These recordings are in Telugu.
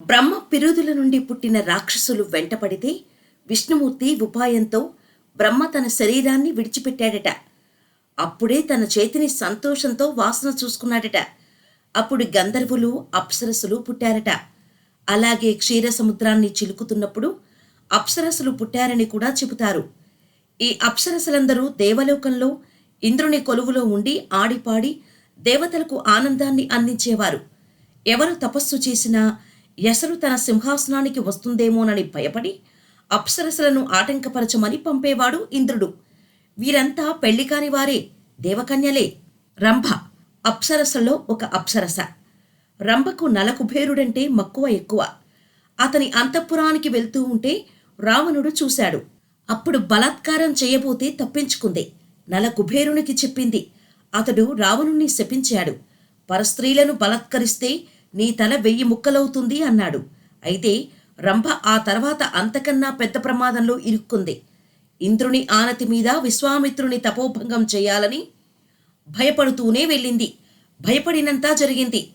బ్రహ్మ పిరుదుల నుండి పుట్టిన రాక్షసులు వెంటపడితే విష్ణుమూర్తి ఉపాయంతో బ్రహ్మ తన శరీరాన్ని విడిచిపెట్టాడట. అప్పుడే తన చేతిని సంతోషంతో వాసన చూసుకున్నాడట. అప్పుడు గంధర్వులు అప్సరసులు పుట్టారట. అలాగే క్షీర సముద్రాన్ని చిలుకుతున్నప్పుడు అప్సరసులు పుట్టారని కూడా చెబుతారు. ఈ అప్సరసలందరూ దేవలోకంలో ఇంద్రుని కొలువులో ఉండి ఆడిపాడి దేవతలకు ఆనందాన్ని అందించేవారు. ఎవరు తపస్సు చేసినా ఎసరు తన సింహాసనానికి వస్తుందేమోనని భయపడి అప్సరసలను ఆటంకపరచమని పంపేవాడు ఇంద్రుడు. వీరంతా పెళ్ళి కాని వారే దేవకన్యలే. రంభ అప్సరసలో ఒక అప్సరస. రంభకు నలకుబేరుడంటే మక్కువ ఎక్కువ. అతని అంతఃపురానికి వెళ్తూ ఉంటే రావణుడు చూశాడు. అప్పుడు బలాత్కారం చేయబోతే తప్పించుకుంది. నలకుబేరునికి చెప్పింది. అతడు రావణుణ్ణి శపించాడు. పరస్త్రీలను బలాత్కరిస్తే నీ తల వెయ్యి ముక్కలవుతుంది అన్నాడు. అయితే రంభ ఆ తర్వాత అంతకన్నా పెద్ద ప్రమాదంలో ఇరుక్కుంది. ఇంద్రుని ఆనతి మీద విశ్వామిత్రుని తపోభంగం చేయాలని భయపడుతూనే వెళ్ళింది. భయపడినంతా జరిగింది.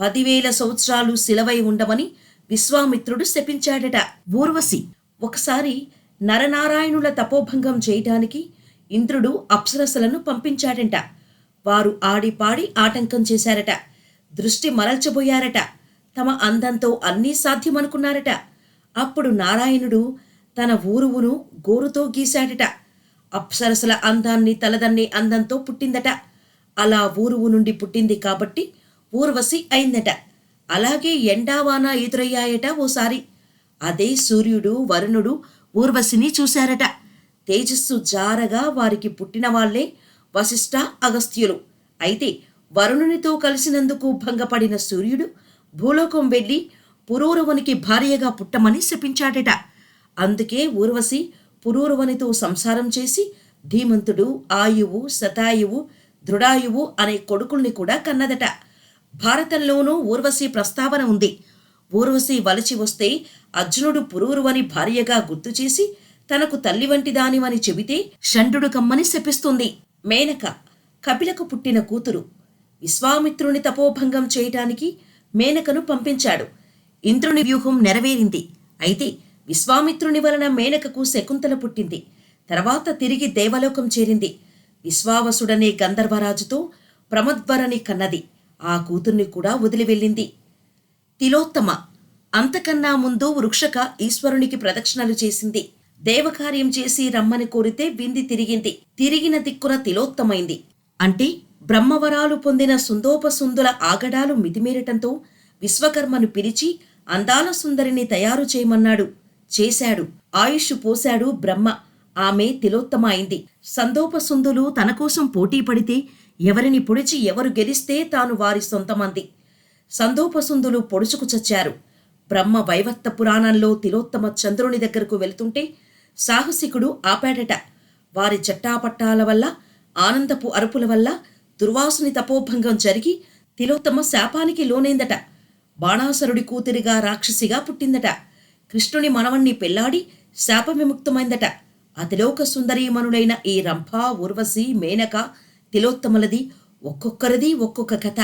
పదివేల సంవత్సరాలు శిలవై ఉండమని విశ్వామిత్రుడు శపించాడట. ఊర్వశి ఒకసారి నరనారాయణుల తపోభంగం చేయటానికి ఇంద్రుడు అప్సరసలను పంపించాడంట. వారు ఆడిపాడి ఆటంకం చేశారట. దృష్టి మరల్చబోయారట. తమ అందంతో అన్నీ సాధ్యమనుకున్నారట. అప్పుడు నారాయణుడు తన ఊరువును గోరుతో గీశాడట. అప్సరసల అందాన్ని తలదన్ని అందంతో పుట్టిందట. అలా ఊరువు నుండి పుట్టింది కాబట్టి ఊర్వశి అయిందట. అలాగే ఎండావాన ఎదురయ్యాయట ఓసారి. అదే సూర్యుడు వరుణుడు ఊర్వశిని చూశారట. తేజస్సు జారగా వారికి పుట్టిన వాళ్ళే వశిష్ఠ అగస్త్యులు. అయితే వరుణునితో కలిసినందుకు భంగపడిన సూర్యుడు భూలోకం వెళ్ళి పురూరవునికి భార్యగా పుట్టమని శపించాడట. అందుకే ఊర్వశి పురూరవనితో సంసారం చేసి ధీమంతుడు ఆయువు శతాయువు దృఢాయువు అనే కొడుకుల్ని కూడా కన్నదట. భారతంలోనూ ఊర్వశి ప్రస్తావన ఉంది. ఊర్వశి వలచి వస్తే అర్జునుడు పురూరువని భార్యగా గుర్తు చేసి తనకు తల్లి వంటి దానివని చెబితే షండుడు కమ్మని శపిస్తుంది. మేనక కపిలకు పుట్టిన కూతురు విశ్వామిత్రుని తపోభంగం చేయటానికి మేనకను పంపించాడు. ఇంద్రుని వ్యూహం నెరవేరింది. అయితే విశ్వామిత్రుని వలన మేనకకు శకుంతల పుట్టింది. తర్వాత తిరిగి దేవలోకం చేరింది. విశ్వావసుడనే గంధర్వరాజుతో ప్రమద్వరని కన్నది. ఆ కూతుర్ని కూడా వదిలి వెళ్ళింది. తిలోత్తమ అంతకన్నా ముందు వృక్షక ఈశ్వరునికి ప్రదక్షిణలు చేసింది. దేవకార్యం చేసి రమ్మని కోరితే బింది తిరిగింది. తిరిగిన దిక్కున తిలోత్తమైంది. అంటే బ్రహ్మవరాలు పొందిన సుందోపసుందుల ఆగడాలు మితిమీరటంతో విశ్వకర్మను పిలిచి అందాల సుందరిని తయారు చేయమన్నాడు. చేశాడు. ఆయుష్ పోశాడు బ్రహ్మ. ఆమె తిలోత్తమ అయింది సందోపసుందులు తన కోసం పోటీ పడితే ఎవరిని పొడిచి ఎవరు గెలిస్తే తాను వారి సొంతమంది. సందోపసుందులు పొడుచుకు చచ్చారు. బ్రహ్మ వైవత్త పురాణంలో తిలోత్తమ చంద్రుని దగ్గరకు వెళ్తుంటే సాహసికుడు ఆపాడట. వారి చట్టాపట్టాల వల్ల ఆనందపు అరుపుల వల్ల దుర్వాసుని తపోభంగం జరిగి తిలోత్తమ శాపానికి లోనైందట. బాణాసరుడి కూతురిగా రాక్షసిగా పుట్టిందట. కృష్ణుని మనవణ్ణి పెళ్ళాడి శాప విముక్తమైందట అతిలోక సుందరీమణులైన ఈ రంభ ఊర్వశి మేనక తిలోత్తములది ఒక్కొక్కరిది ఒక్కొక్క కథ.